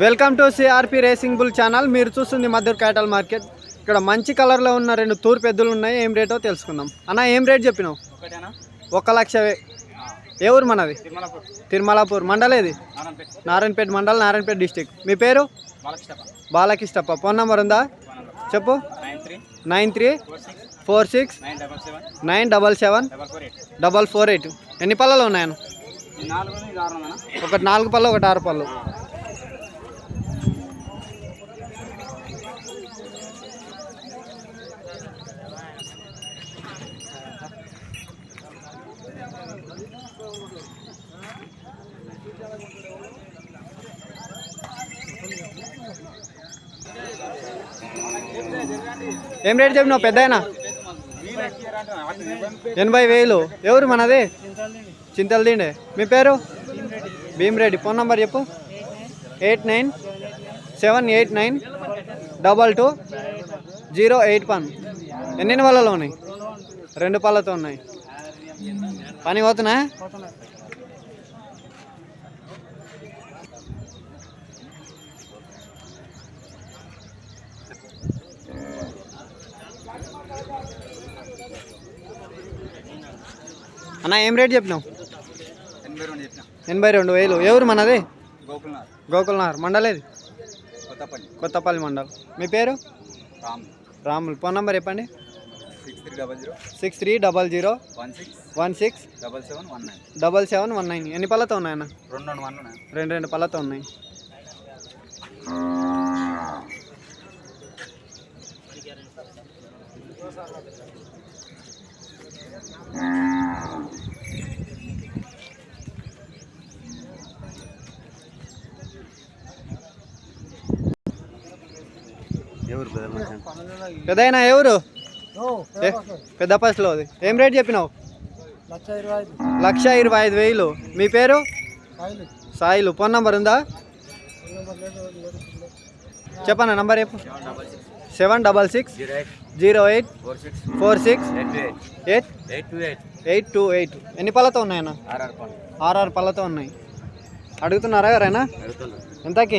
Welcome to CRP racing bull channel మీరు చూస్తుంది Maddur క్యాటల్ market ఇక్కడ మంచి కలర్లో ఉన్న రెండు తూర్పు ఎద్దులు ఉన్నాయి. ఏం రేటో తెలుసుకుందాం. అన్న ఏం రేట్ చెప్పినావు? ఒక లక్ష ఏ ఊరు మనది? తిరుమలపూర్. మండలేది నారాయణపేట. మండల్ నారాయణపేట డిస్టిక్ మీ పేరు? బాలకిష్టప్ప ఫోన్ నెంబర్ ఉందా? చెప్పు. Nine three. Three. Four six. Nine double seven. Double four eight. ఎన్ని పళ్ళలో ఉన్నాయను ఈ నాలుగు ఇది ఆరు ఉందన్నా ఒకటి నాలుగు పళ్ళు ఒకటి ఆరు పళ్ళు. ఏం రేట్ చెప్పినావు? పెద్ద ఎనభై వేలు. ఎవరు మనది? చింతలు మీ పేరు? భీమరెడ్డి. ఫోన్ నంబర్ చెప్పు. Eight nine seven eight nine double two zero eight one. ఎన్ని వాళ్ళలో ఉన్నాయి? రెండు పళ్ళతో ఉన్నాయి. పని పోతున్నా అన్న ఏం రేట్ చెప్పినావు? ఎనభై రెండు వేలు. ఎవరు మనది? గోకుల్నగర్ మండలేది కొత్తపల్లి. మండల్. మీ పేరు? రామ్ రాములు. ఫోన్ నంబర్ చెప్పండి. Six three double zero. One six. Double seven one nine. Double seven one nine. ఎన్ని పళ్ళతో ఉన్నాయన్న రెండు రెండు వన్ ఉన్నాయి. ఎవరు పెద్దయినా ఎవరు? పెద్ద పసులో అది. ఏం రేట్ చెప్పినావు? లక్ష ఇరవై ఐదు. లక్ష ఇరవై ఐదు వేలు. మీ పేరు? సాయిలు. ఫోన్ నంబర్ ఉందా? చెప్పన్న నంబర్ చెప్పు. Seven double six zero eight. Zero eight four six. Four six eight eight. Eight eight two eight. Eight two eight. ఎన్ని పళ్ళతో ఉన్నాయన్న? ఆర్ఆర్ పళ్ళతో ఉన్నాయి. అడుగుతున్నారా ఎవరైనా? అడుగుతున్నా. ఎంతకి?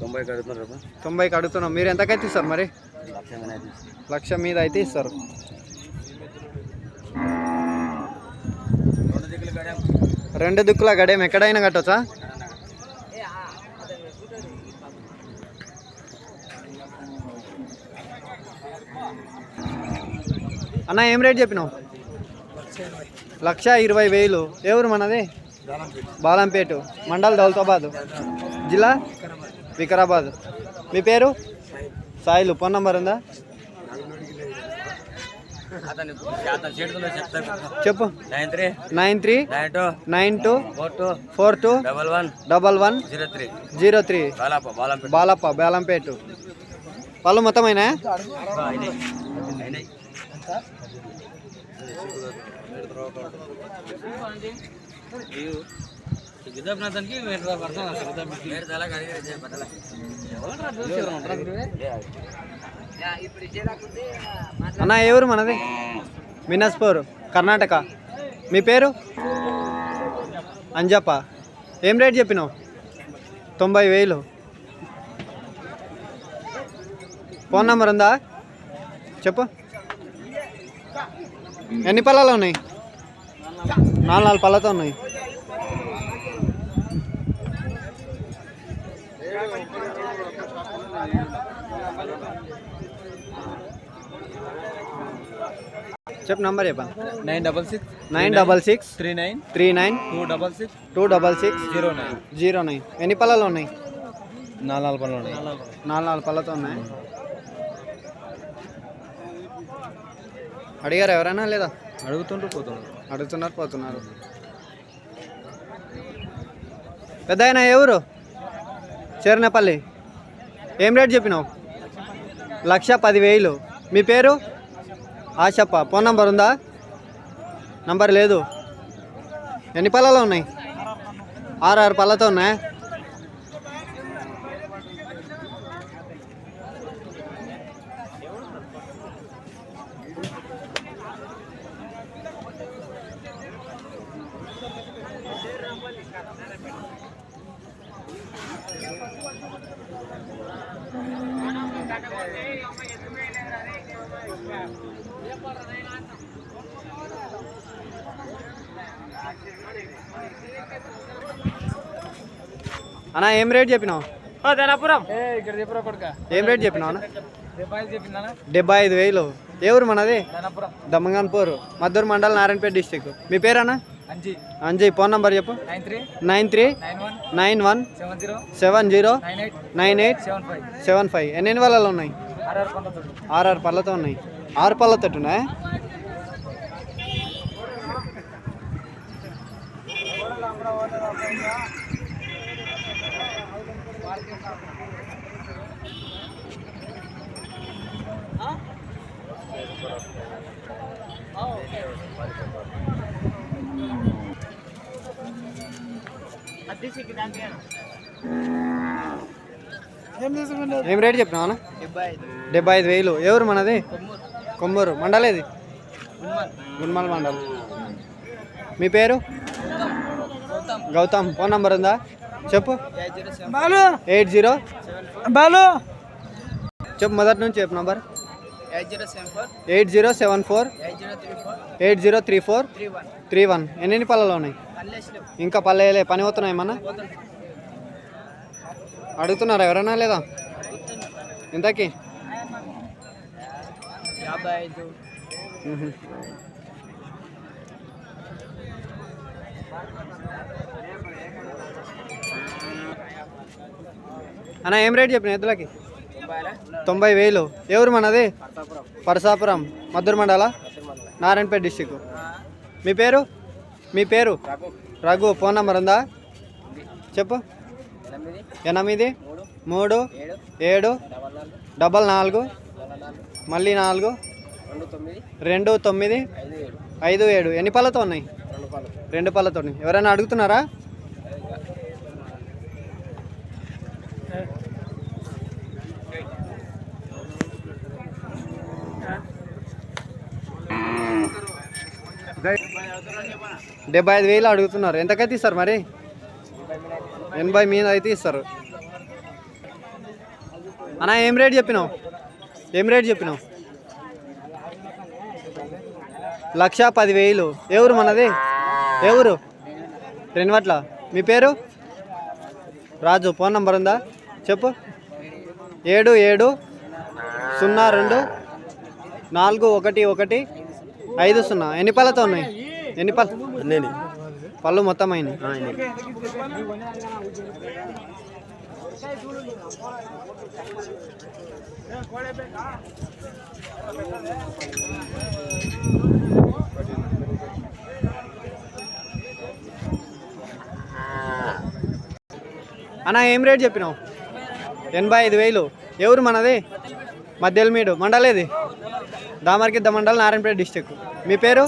తొంభైకి అడుగుతున్నారు తొంభైకి అడుగుతున్నాం. మీరు ఎంతకైతే ఇస్తారు మరి? లక్ష మీద అయితే ఇస్తారు. రెండు దిక్కులు గడాం రెండు దిక్కుల గడేం ఎక్కడైనా కట్టొచ్చా? అన్న ఏం రేట్ చెప్పినావు? లక్ష ఇరవై వేలు. ఎవరు మనది? బాలంపేట మండల్ దౌలతాబాద్. జిల్లా? వికారాబాద్. మీ పేరు? సాయిలు. ఫోన్ నంబర్ ఉందా? చెప్పు. Nine three nine three nine two nine two four two four two double one double one zero three. Zero three Balappa Balampet. Balappa Belampet పళ్ళు మొత్తమైనా అన్న ఎవరు మనది? మినస్పూర్ కర్ణాటక. మీ పేరు? అంజప్ప. ఏం రేట్ చెప్పినావు? తొంభై వేలు. ఫోన్ నెంబర్ ఉందా? చెప్పు. ఎన్ని పళ్ళలో ఉన్నాయి? నాలుగు నాలుగు పళ్ళతో ఉన్నాయి. చెప్పు నంబర్ చెప్పా nine double six nine double six three nine three nine two double six two double six zero nine. Zero nine. ఎన్ని పళ్ళలో ఉన్నాయి? నాలుగు నాలుగు పనులు ఉన్నాయి. నాలుగు నాలుగు పళ్ళతో ఉన్నాయి. అడిగారు ఎవరైనా లేదా? అడుగుతుంటూ పోతుండ్రు అడుగుతున్నారు పోతున్నారు. పెద్ద ఆయన ఎవరు చేరనేపల్లి. ఏం రేట్ చెప్పినావు? లక్ష పదివేలు. మీ పేరు? ఆశప్ప. ఫోన్ నంబర్ ఉందా? నంబర్ లేదు. ఎన్ని పళ్ళలో ఉన్నాయి? ఆరు ఆరు పళ్ళతో ఉన్నాయా? అన్న ఏం రేట్ చెప్పినావు? ధనాపురం ఏ రేట్ చెప్పినావు అన్న? డెబ్బై ఐదు వేలు. ఏ ఊరు మనది? ధనాపురం దమ్మగాన్పూర్. మద్దూరు మండల్ నారాయణపేట డిస్టిక్ మీ పేరన్నా? అంజీ. అంజయ్ ఫోన్ నంబర్ చెప్పు. Nine three. Nine three. Nine one. Seven zero. Nine eight. Seven five. Seven five. ఎన్ని వాళ్ళలో ఉన్నాయి? ఆర్ఆర్ పళ్ళతో ఉన్నాయి. ఆరు పళ్ళతో ఉన్నాయి? ఏం రేట్ చెప్పినావు డెబ్బై ఐదు. వేలు. ఎవరు మనది? కొమ్మూరు. మండలేది? గున్మల్ మండల్. మీ పేరు? గౌతమ్ ఫోన్ నంబర్ ఉందా? చెప్పు. బాలు. Eight zero. బాలు. చెప్పు మొదటి నుంచి చెప్పు number. Eight zero seven four. Eight zero three four. Three one. ఎన్ని పళ్ళలో ఉన్నాయి? ఇంకా పల్లెలే. పని అవుతున్నాయి ఏమన్నా? అడుగుతున్నారా ఎవరైనా లేదా? ఇంతకీ? యాభై ఐదు మ్మ్. అన్న ఏం రేట్ చెప్పిన ఎద్దులకి? తొంభై వేలు. ఎవరు మనది? పరసాపురం. మద్దూరు మండల? నారాయణపేట డిస్టిక్ మీ పేరు? మీ పేరు? రఘు. ఫోన్ నంబర్ ఉందా? చెప్పు. ఎనిమిది. మూడు. ఏడు. డబల్ నాలుగు. మళ్ళీ నాలుగు. రెండు తొమ్మిది. ఐదు ఏడు. ఎన్ని పళ్ళతో ఉన్నాయి? రెండు పళ్ళతో ఉన్నాయి ఎవరైనా అడుగుతున్నారా? డెబ్బై ఐదు వేలు అడుగుతున్నారు. ఎంతకైతే ఇస్తారు మరి? ఎనభై మీద అయితే ఇస్తారు. అన్న ఏం రేట్ చెప్పినావు? ఏం రేట్ చెప్పినావు? లక్ష పదివేలు. ఎవరు మనది? ఎవరు రెన్వట్ల మీ పేరు? రాజు. ఫోన్ నంబర్ ఉందా? చెప్పు. ఏడు ఏడు సున్నా రెండు నాలుగు ఒకటి ఒకటి ఐదు సున్నా. ఎన్ని పళ్ళతో ఉన్నాయి? ఎన్ని పళ్ళు నేను పళ్ళు మొత్తం అయినాయి. అన్న ఏం రేట్ చెప్పినావు? ఎనభై ఐదు వేలు. ఎవరు మనది? మధ్యలమీడు. మండలేది? దామర్గిద్ద మండల్ నారాయణపేట డిస్టిక్ మీ పేరు?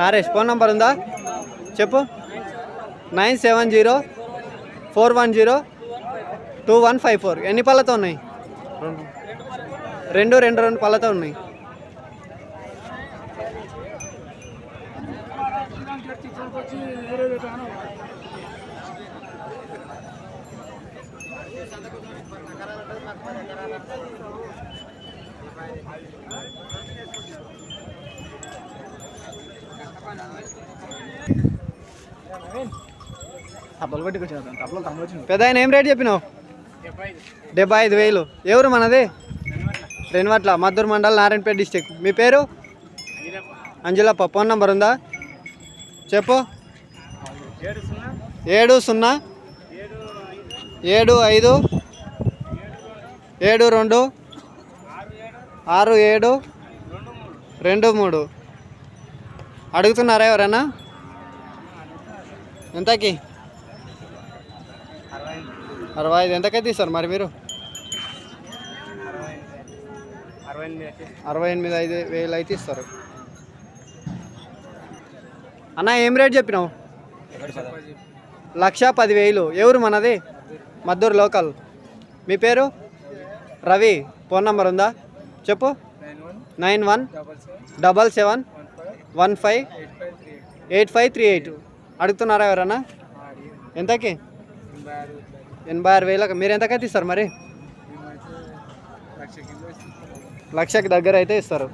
నరేష్. ఫోన్ నంబర్ ఉందా? చెప్పు. Nine seven zero four one zero two one five four. ఎన్ని పళ్ళతో ఉన్నాయి? రెండు రెండు రెండు పళ్ళతో ఉన్నాయి. తప్పలు పెట్టుకొచ్చిన తప్పలు తమ్ముడు పెద్ద ఆయన ఏం రేట్ చెప్పినావు? డెబ్బై ఐదు వేలు. ఎవరు మనది? రెన్వట్ల మద్దూరు మండల్ నారాయణపేట డిస్టిక్ మీ పేరు? అంజలప్ప. ఫోన్ నంబర్ ఉందా? చెప్పు. ఏడు సున్నా. ఏడు ఐదు. ఏడు రెండు. ఆరు ఏడు రెండు మూడు. అడుగుతున్నారా ఎవరన్నా? ఎంతకి? అరవై ఐదు. ఎంతకైతే ఇస్తారు మరి మీరు? అరవై ఎనిమిది అరవై ఎనిమిది ఐదు వేలు అయితే ఇస్తారు. అన్న ఏం రేట్ చెప్పినావు? లక్ష పదివేలు. ఎవరు మనది? మద్దూరు లోకల్. మీ పేరు? రవి. ఫోన్ నంబర్ ఉందా? చెప్పు. Nine one double seven one five eight five three eight. అడుగుతున్నారా ఎవరన్నా? ఎంతకి? ఎనభై ఆరు వేలకు. మీరు ఎంతకైతే ఇస్తారు మరి? లక్షకి దగ్గర అయితే ఇస్తారు.